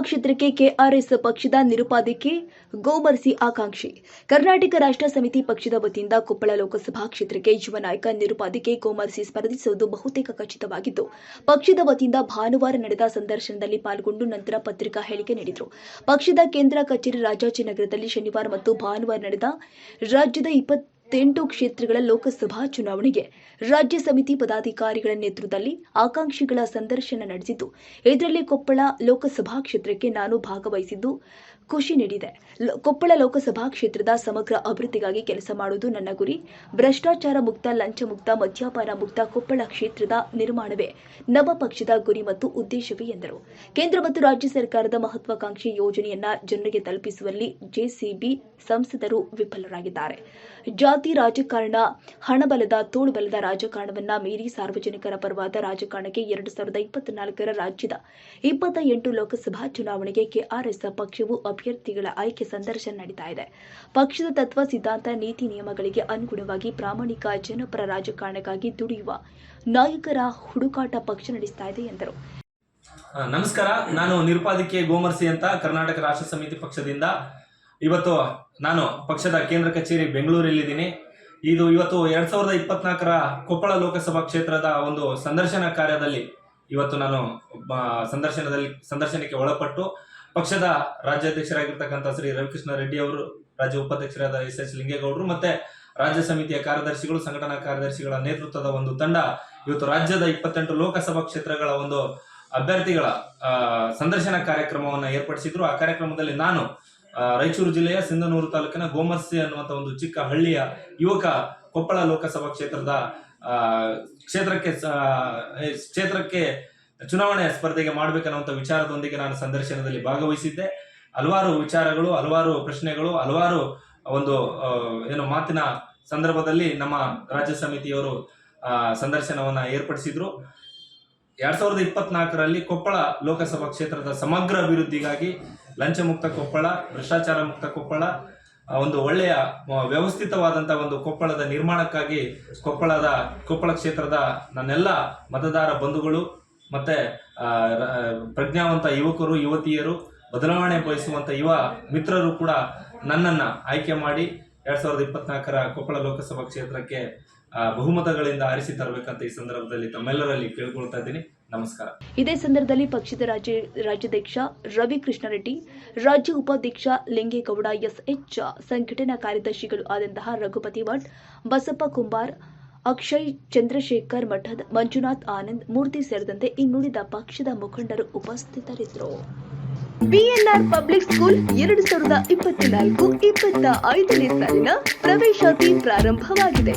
ಕ್ಷೇತ್ರಕ್ಕೆ ಕೆಆರ್ಎಸ್ ಪಕ್ಷದ ನಿರುಪಾಧಿಕೆ ಗೋಮರ್ಸಿ ಆಕಾಂಕ್ಷಿ. ಕರ್ನಾಟಕ ರಾಷ್ಟ್ರ ಸಮಿತಿ ಪಕ್ಷದ ವತಿಯಿಂದ ಕೊಪ್ಪಳ ಲೋಕಸಭಾ ಕ್ಷೇತ್ರಕ್ಕೆ ಯುವ ನಾಯಕ ಗೋಮರ್ಸಿ ಸ್ಪರ್ಧಿಸುವುದು ಬಹುತೇಕ ಖಚಿತವಾಗಿದ್ದು, ಪಕ್ಷದ ವತಿಯಿಂದ ಭಾನುವಾರ ನಡೆದ ಸಂದರ್ಶನದಲ್ಲಿ ಪಾಲ್ಗೊಂಡು ನಂತರ ಪತ್ರಿಕಾ ಹೇಳಿಕೆ ನೀಡಿದರು. ಪಕ್ಷದ ಕೇಂದ್ರ ಕಚೇರಿ ರಾಜಾಜಿನಗರದಲ್ಲಿ ಶನಿವಾರ ಮತ್ತು ಭಾನುವಾರ ನಡೆದ ರಾಜ್ಯದ ಇಪ್ಪತ್ತೆಂಟು ಕ್ಷೇತ್ರಗಳ ಲೋಕಸಭಾ ಚುನಾವಣೆಗೆ ರಾಜ್ಯ ಸಮಿತಿ ಪದಾಧಿಕಾರಿಗಳ ನೇತೃತ್ವದಲ್ಲಿ ಆಕಾಂಕ್ಷಿಗಳ ಸಂದರ್ಶನ ನಡೆಸಿದ್ದು, ಇದರಲ್ಲಿ ಕೊಪ್ಪಳ ಲೋಕಸಭಾ ಕ್ಷೇತ್ರಕ್ಕೆ ನಾನು ಭಾಗವಹಿಸಿದ್ದು ಖುಷಿ ನೀಡಿದೆ. ಕೊಪ್ಪಳ ಲೋಕಸಭಾ ಕ್ಷೇತ್ರದ ಸಮಗ್ರ ಅಭಿವೃದ್ಧಿಗಾಗಿ ಕೆಲಸ ಮಾಡುವುದು ನನ್ನ ಗುರಿ. ಭ್ರಷ್ಟಾಚಾರ ಮುಕ್ತ, ಲಂಚ ಮುಕ್ತ, ಮದ್ಯಪಾನ ಮುಕ್ತ ಕೊಪ್ಪಳ ಕ್ಷೇತ್ರದ ನಿರ್ಮಾಣವೇ ನಮ್ಮ ಪಕ್ಷದ ಗುರಿ ಮತ್ತು ಉದ್ದೇಶವೇ ಎಂದರು. ಕೇಂದ್ರ ಮತ್ತು ರಾಜ್ಯ ಸರ್ಕಾರದ ಮಹತ್ವಾಕಾಂಕ್ಷಿ ಯೋಜನೆಯನ್ನ ಜನರಿಗೆ ತಲುಪಿಸುವಲ್ಲಿ ಜೆಸಿಬಿ ಸಂಸದರು ವಿಫಲರಾಗಿದ್ದಾರೆ. ಜಾತಿ, ರಾಜಕಾರಣ, ಹಣಬಲದ, ತೋಳುಬಲದ ರಾಜಕಾರಣವನ್ನ ಮೀರಿ ಸಾರ್ವಜನಿಕರ ಪರವಾದ ರಾಜಕಾರಣಕ್ಕೆ ಎರಡು ಸಾವಿರದ ಇಪ್ಪತ್ನಾಲ್ಕರ ರಾಜ್ಯದ ಇಪ್ಪತ್ತ ಎಂಟು ಲೋಕಸಭಾ ಚುನಾವಣೆಗೆ ಕೆಆರ್ಎಸ್ ಪಕ್ಷವು ಅಭ್ಯರ್ಥಿಗಳ ಆಯ್ಕೆ ಸಂದರ್ಶನ ನಡೀತಾ ಇದೆ. ಪಕ್ಷದ ತತ್ವ, ಸಿದ್ಧಾಂತ, ನೀತಿ ನಿಯಮಗಳಿಗೆ ಅನುಗುಣವಾಗಿ ಪ್ರಾಮಾಣಿಕ ಜನಪರ ರಾಜಕಾರಣಕ್ಕಾಗಿ ದುಡಿಯುವ ನಾಯಕರ ಹುಡುಕಾಟ ಪಕ್ಷ ನಡೆಸ್ತಾ ಇದೆ ಎಂದರು. ನಮಸ್ಕಾರ. ನಾನು ನಿರ್ಪಾದಿಕೆ ಗೋಮರ್ಸಿ ಅಂತ ಕರ್ನಾಟಕ ರಾಷ್ಟ್ರ ಸಮಿತಿ ಪಕ್ಷದಿಂದ ಇವತ್ತು ನಾನು ಪಕ್ಷದ ಕೇಂದ್ರ ಕಚೇರಿ ಬೆಂಗಳೂರಲ್ಲಿದ್ದೀನಿ. ಇದು ಇವತ್ತು ಎರಡ್ ಸಾವಿರದ ಇಪ್ಪತ್ನಾಲ್ಕರ ಕೊಪ್ಪಳ ಲೋಕಸಭಾ ಕ್ಷೇತ್ರದ ಒಂದು ಸಂದರ್ಶನ ಕಾರ್ಯದಲ್ಲಿ ಇವತ್ತು ನಾನು ಸಂದರ್ಶನದಲ್ಲಿ, ಸಂದರ್ಶನಕ್ಕೆ ಒಳಪಟ್ಟು ಪಕ್ಷದ ರಾಜ್ಯಾಧ್ಯಕ್ಷರಾಗಿರ್ತಕ್ಕಂಥ ಶ್ರೀ ರವಿಕೃಷ್ಣ ರೆಡ್ಡಿ ಅವರು, ರಾಜ್ಯ ಉಪಾಧ್ಯಕ್ಷರಾದ ಎಸ್ ಎಸ್ ಲಿಂಗೇಗೌಡರು ಮತ್ತೆ ರಾಜ್ಯ ಸಮಿತಿಯ ಕಾರ್ಯದರ್ಶಿಗಳು, ಸಂಘಟನಾ ಕಾರ್ಯದರ್ಶಿಗಳ ನೇತೃತ್ವದ ಒಂದು ತಂಡ. ಇವತ್ತು ರಾಜ್ಯದ ಇಪ್ಪತ್ತೆಂಟು ಲೋಕಸಭಾ ಕ್ಷೇತ್ರಗಳ ಒಂದು ಅಭ್ಯರ್ಥಿಗಳ ಸಂದರ್ಶನ ಕಾರ್ಯಕ್ರಮವನ್ನ ಏರ್ಪಡಿಸಿದ್ರು. ಆ ಕಾರ್ಯಕ್ರಮದಲ್ಲಿ ನಾನು ರಾಯಚೂರು ಜಿಲ್ಲೆಯ ಸಿಂಧನೂರು ತಾಲೂಕಿನ ಗೋಮರ್ಸಿ ಅನ್ನುವಂಥ ಒಂದು ಚಿಕ್ಕ ಹಳ್ಳಿಯ ಯುವಕ ಕೊಪ್ಪಳ ಲೋಕಸಭಾ ಕ್ಷೇತ್ರದ ಕ್ಷೇತ್ರಕ್ಕೆ ಕ್ಷೇತ್ರಕ್ಕೆ ಚುನಾವಣೆ ಸ್ಪರ್ಧೆಗೆ ಮಾಡ್ಬೇಕನ್ನುವಂಥ ವಿಚಾರದೊಂದಿಗೆ ನಾನು ಸಂದರ್ಶನದಲ್ಲಿ ಭಾಗವಹಿಸಿದ್ದೆ. ಹಲವಾರು ವಿಚಾರಗಳು, ಹಲವಾರು ಪ್ರಶ್ನೆಗಳು, ಹಲವಾರು ಒಂದು ಏನು ಮಾತಿನ ಸಂದರ್ಭದಲ್ಲಿ ನಮ್ಮ ರಾಜ್ಯ ಸಮಿತಿಯವರು ಸಂದರ್ಶನವನ್ನು ಏರ್ಪಡಿಸಿದ್ರು. ಎರಡ್ ಸಾವಿರದ ಇಪ್ಪತ್ನಾಲ್ಕರಲ್ಲಿ ಕೊಪ್ಪಳ ಲೋಕಸಭಾ ಕ್ಷೇತ್ರದ ಸಮಗ್ರ ಅಭಿವೃದ್ಧಿಗಾಗಿ ಲಂಚ ಮುಕ್ತ ಕೊಪ್ಪಳ, ಭ್ರಷ್ಟಾಚಾರ ಮುಕ್ತ ಕೊಪ್ಪಳ ಒಂದು ಒಳ್ಳೆಯ ವ್ಯವಸ್ಥಿತವಾದಂತಹ ಒಂದು ಕೊಪ್ಪಳದ ನಿರ್ಮಾಣಕ್ಕಾಗಿ ಕೊಪ್ಪಳದ, ಕೊಪ್ಪಳ ಕ್ಷೇತ್ರದ ನನ್ನೆಲ್ಲ ಮತದಾರ ಬಂಧುಗಳು ಮತ್ತೆ ಪ್ರಜ್ಞಾವಂತ ಯುವಕರು, ಯುವತಿಯರು, ಬದಲಾವಣೆ ಬಯಸುವಂತ ಯುವ ಮಿತ್ರರು ಕೂಡ ನನ್ನನ್ನ ಆಯ್ಕೆ ಮಾಡಿ ಎರಡ್ ಸಾವಿರದ ಇಪ್ಪತ್ನಾಲ್ಕರ ಕೊಪ್ಪಳ ಲೋಕಸಭಾ ಕ್ಷೇತ್ರಕ್ಕೆ ಬಹುಮತಗಳಿಂದ ಆರಿಸಿ ತರಬೇಕಂತ ಈ ಸಂದರ್ಭದಲ್ಲಿ ತಮ್ಮೆಲ್ಲರಲ್ಲಿ ಕೇಳ್ಕೊಳ್ತಾ ಇದ್ದೀನಿ. ನಮಸ್ಕಾರ. ಇದೇ ಸಂದರ್ಭದಲ್ಲಿ ಪಕ್ಷದ ರಾಜ್ಯ, ರಾಜ್ಯಾಧ್ಯಕ್ಷ ರವಿ ಕೃಷ್ಣಾರೆಡ್ಡಿ ರಾಜ್ಯ ಉಪಾಧ್ಯಕ್ಷ ಲಿಂಗೇಗೌಡ ಎಸ್ಎಚ್, ಸಂಘಟನಾ ಕಾರ್ಯದರ್ಶಿಗಳು ಆದಂತಹ ರಘುಪತಿ ಭಟ್ ಬಸಪ್ಪ ಕುಂಬಾರ್ ಅಕ್ಷಯ್, ಚಂದ್ರಶೇಖರ್ ಮಠದ ಮಂಜುನಾಥ್ ಆನಂದ್, ಮೂರ್ತಿ ಸೇರಿದಂತೆ ಇನ್ನುಳಿದ ಪಕ್ಷದ ಮುಖಂಡರು ಉಪಸ್ಥಿತರಿದ್ದರು. ಬಿಎನ್ಆರ್ ಪಬ್ಲಿಕ್ ಸ್ಕೂಲ್ ಎರಡು ಸಾವಿರದ ಇಪ್ಪತ್ನಾಲ್ಕು, ಇಪ್ಪತ್ತ ಐದನೇ ಸಾಲಿನ ಪ್ರವೇಶಾತಿ ಪ್ರಾರಂಭವಾಗಿದೆ.